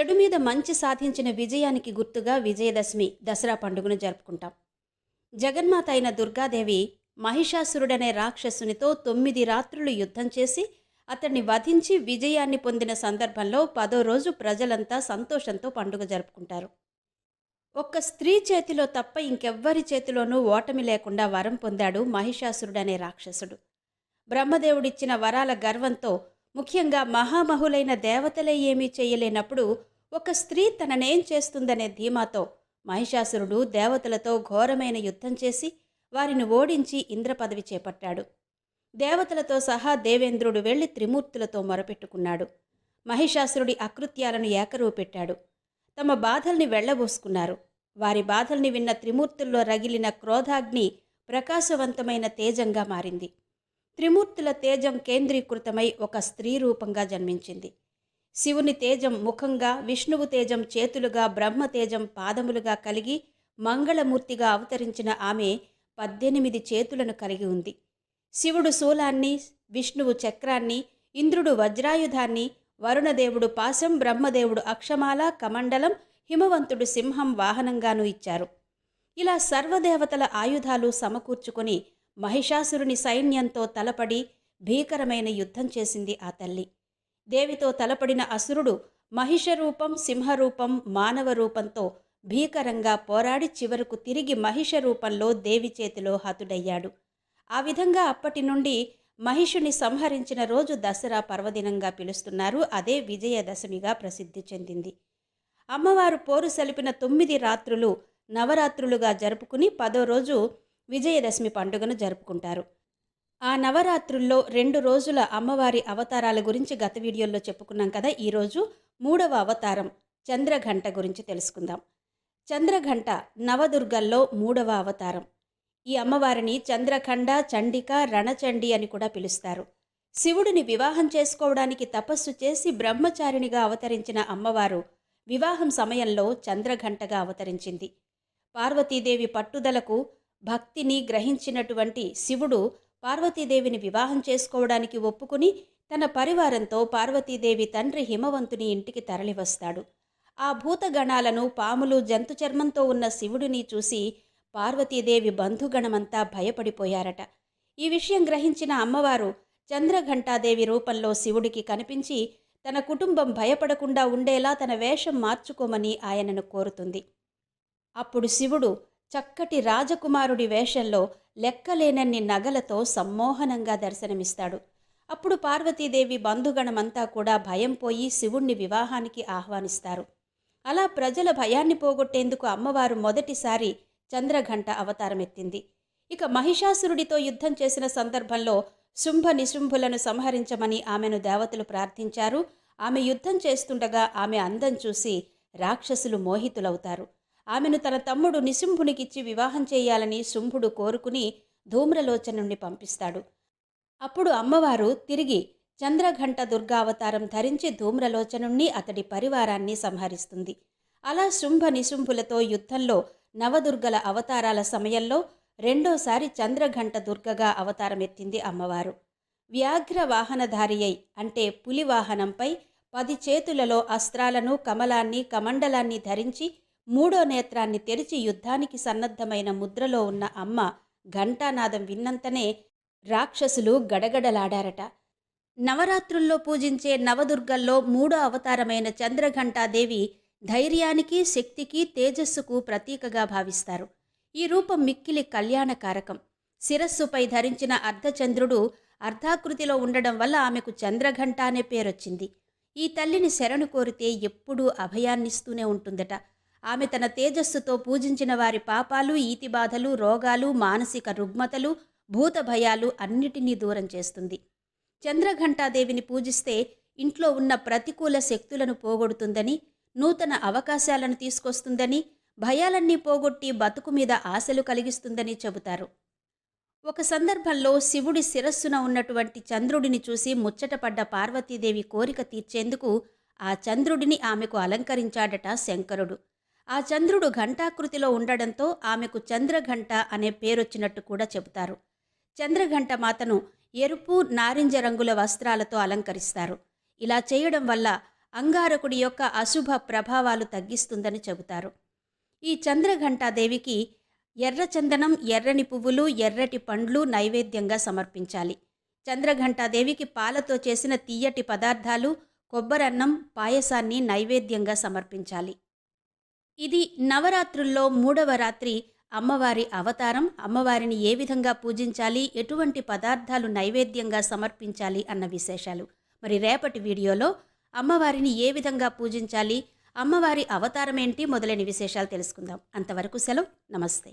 చెడు మీద మంచి సాధించిన విజయానికి గుర్తుగా విజయదశమి దసరా పండుగను జరుపుకుంటాం. జగన్మాత అయిన దుర్గాదేవి మహిషాసురుడనే రాక్షసునితో తొమ్మిది రాత్రులు యుద్ధం చేసి అతన్ని వధించి విజయాన్ని పొందిన సందర్భంలో పదో రోజు ప్రజలంతా సంతోషంతో పండుగ జరుపుకుంటారు. ఒక్క స్త్రీ చేతిలో తప్ప ఇంకెవ్వరి చేతిలోనూ ఓటమి లేకుండా వరం పొందాడు మహిషాసురుడనే రాక్షసుడు. బ్రహ్మదేవుడిచ్చిన వరాల గర్వంతో ముఖ్యంగా మహామహులైన దేవతలే ఏమీ చేయలేనప్పుడు ఒక స్త్రీ తననేం చేస్తుందనే ధీమాతో మహిషాసురుడు దేవతలతో ఘోరమైన యుద్ధం చేసి వారిని ఓడించి ఇంద్రపదవి చేపట్టాడు. దేవతలతో సహా దేవేంద్రుడు వెళ్ళి త్రిమూర్తులతో మొరపెట్టుకున్నాడు. మహిషాసురుడి అకృత్యాలను ఏకరువు పెట్టాడు తమ బాధల్ని వెళ్ళబోసుకున్నారు. వారి బాధల్ని విన్న త్రిమూర్తుల్లో రగిలిన క్రోధాగ్ని ప్రకాశవంతమైన తేజంగా మారింది. త్రిమూర్తుల తేజం కేంద్రీకృతమై ఒక స్త్రీ రూపంగా జన్మించింది. శివుని తేజం ముఖంగా విష్ణువు తేజం చేతులుగా బ్రహ్మ తేజం పాదములుగా కలిగి మంగళమూర్తిగా అవతరించిన ఆమె పద్దెనిమిది చేతులను కలిగి ఉంది. శివుడు శూలాన్ని విష్ణువు చక్రాన్ని ఇంద్రుడు వజ్రాయుధాన్ని వరుణదేవుడు పాశం బ్రహ్మదేవుడు అక్షమాల కమండలం హిమవంతుడు సింహం వాహనంగానూ ఇచ్చారు. ఇలా సర్వదేవతల ఆయుధాలు సమకూర్చుకొని మహిషాసురుని సైన్యంతో తలపడి భీకరమైన యుద్ధం చేసింది ఆ తల్లి. దేవితో తలపడిన అసురుడు మహిష రూపం సింహరూపం మానవ రూపంతో భీకరంగా పోరాడి చివరకు తిరిగి మహిష రూపంలో దేవి చేతిలో హతుడయ్యాడు. ఆ విధంగా అప్పటి నుండి మహిషుని సంహరించిన రోజు దసరా పర్వదినంగా పిలుస్తున్నారు. అదే విజయదశమిగా ప్రసిద్ధి చెందింది. అమ్మవారు పోరు సలిపిన తొమ్మిది రాత్రులు నవరాత్రులుగా జరుపుకుని పదో రోజు విజయదశమి పండుగను జరుపుకుంటారు. ఆ నవరాత్రుల్లో రెండు రోజుల అమ్మవారి అవతారాల గురించి గత వీడియోల్లో చెప్పుకున్నాం కదా ఈరోజు మూడవ అవతారం చంద్రఘంట గురించి తెలుసుకుందాం. చంద్రఘంట నవదుర్గల్లో మూడవ అవతారం. ఈ అమ్మవారిని చంద్రఖండ చండిక రణచండి అని కూడా పిలుస్తారు. శివుడిని వివాహం చేసుకోవడానికి తపస్సు చేసి బ్రహ్మచారిణిగా అవతరించిన అమ్మవారు వివాహం సమయంలో చంద్రఘంటగా అవతరించింది. పార్వతీదేవి పట్టుదలకు భక్తిని గ్రహించినటువంటి శివుడు పార్వతీదేవిని వివాహం చేసుకోవడానికి ఒప్పుకుని తన పరివారంతో పార్వతీదేవి తండ్రి హిమవంతుని ఇంటికి తరలివస్తాడు. ఆ భూతగణాలను పాములు జంతు చర్మంతో ఉన్న శివుడిని చూసి పార్వతీదేవి బంధుగణమంతా భయపడిపోయారట. ఈ విషయం గ్రహించిన అమ్మవారు చంద్రఘంటాదేవి రూపంలో శివుడికి కనిపించి తన కుటుంబం భయపడకుండా ఉండేలా తన వేషం మార్చుకోమని ఆయనను కోరుతుంది. అప్పుడు శివుడు చక్కటి రాజకుమారుడి వేషంలో లెక్కలేనన్ని నగలతో సమ్మోహనంగా దర్శనమిస్తాడు. అప్పుడు పార్వతీదేవి బంధుగణమంతా కూడా భయం పోయి శివుణ్ణి వివాహానికి ఆహ్వానిస్తారు. అలా ప్రజల భయాన్ని పోగొట్టేందుకు అమ్మవారు మొదటిసారి చంద్రఘంట అవతారమెత్తింది. ఇక మహిషాసురుడితో యుద్ధం చేసిన సందర్భంలో శుంభ నిశుంభులను సంహరించమని ఆమెను దేవతలు ప్రార్థించారు. ఆమె యుద్ధం చేస్తుండగా ఆమె అందం చూసి రాక్షసులు మోహితులవుతారు. ఆమెను తన తమ్ముడు నిశుంభునికిచ్చి వివాహం చేయాలని శుంభుడు కోరుకుని ధూమ్రలోచనుణ్ణి పంపిస్తాడు. అప్పుడు అమ్మవారు తిరిగి చంద్రఘంట దుర్గావతారం ధరించి ధూమ్రలోచనుణ్ణి అతడి పరివారాన్ని సంహరిస్తుంది. అలా శుంభ నిశుంభులతో యుద్ధంలో నవదుర్గల అవతారాల సమయంలో రెండోసారి చంద్రఘంట దుర్గగా అవతారమెత్తింది అమ్మవారు. వ్యాఘ్ర వాహనధారి అయి అంటే పులి వాహనంపై పది చేతులలో అస్త్రాలను కమలాన్ని కమండలాన్ని ధరించి మూడో నేత్రాన్ని తెరిచి యుద్ధానికి సన్నద్ధమైన ముద్రలో ఉన్న అమ్మ ఘంటానాదం విన్నంతనే రాక్షసులు గడగడలాడారట. నవరాత్రుల్లో పూజించే నవదుర్గల్లో మూడో అవతారమైన చంద్రఘంటాదేవి ధైర్యానికి శక్తికి తేజస్సుకు ప్రతీకగా భావిస్తారు. ఈ రూపం మిక్కిలి కళ్యాణకారకం. శిరస్సుపై ధరించిన అర్ధచంద్రుడు అర్ధాకృతిలో ఉండడం వల్ల ఆమెకు చంద్రఘంట అనే పేరొచ్చింది. ఈ తల్లిని శరణు కోరితే ఎప్పుడూ అభయాన్నిస్తూనే ఉంటుందట. ఆమె తన తేజస్సుతో పూజించిన వారి పాపాలు ఈతి బాధలు రోగాలు మానసిక రుగ్మతలు భూత భయాలు అన్నిటినీ దూరం చేస్తుంది. చంద్రఘంటాదేవిని పూజిస్తే ఇంట్లో ఉన్న ప్రతికూల శక్తులను పోగొడుతుందని నూతన అవకాశాలను తీసుకొస్తుందని భయాలన్నీ పోగొట్టి బతుకు మీద ఆశలు కలిగిస్తుందని చెబుతారు. ఒక సందర్భంలో శివుడి శిరస్సున ఉన్నటువంటి చంద్రుడిని చూసి ముచ్చటపడ్డ పార్వతీదేవి కోరిక తీర్చేందుకు ఆ చంద్రుడిని ఆమెకు అలంకరించాడట శంకరుడు. ఆ చంద్రుడు ఘంటాకృతిలో ఉండడంతో ఆమెకు చంద్రఘంట అనే పేరొచ్చినట్టు కూడా చెబుతారు. చంద్రఘంట మాతను ఎరుపు నారింజ రంగుల వస్త్రాలతో అలంకరిస్తారు. ఇలా చేయడం వల్ల అంగారకుడి యొక్క అశుభ ప్రభావాలు తగ్గిస్తుందని చెబుతారు. ఈ చంద్రఘంటాదేవికి ఎర్ర చందనం ఎర్రని పువ్వులు ఎర్రటి పండ్లు నైవేద్యంగా సమర్పించాలి. చంద్రఘంటాదేవికి పాలతో చేసిన తీయటి పదార్థాలు కొబ్బరన్నం పాయసాన్ని నైవేద్యంగా సమర్పించాలి. ఇది నవరాత్రుల్లో మూడవ రాత్రి అమ్మవారి అవతారం. అమ్మవారిని ఏ విధంగా పూజించాలి? ఎటువంటి పదార్థాలు నైవేద్యంగా సమర్పించాలి? అన్న విశేషాలు. మరి రేపటి వీడియోలో అమ్మవారిని ఏ విధంగా పూజించాలి? అమ్మవారి అవతారం ఏంటి? మొదలైన విశేషాలు తెలుసుకుందాం. అంతవరకు సెలవు. నమస్తే.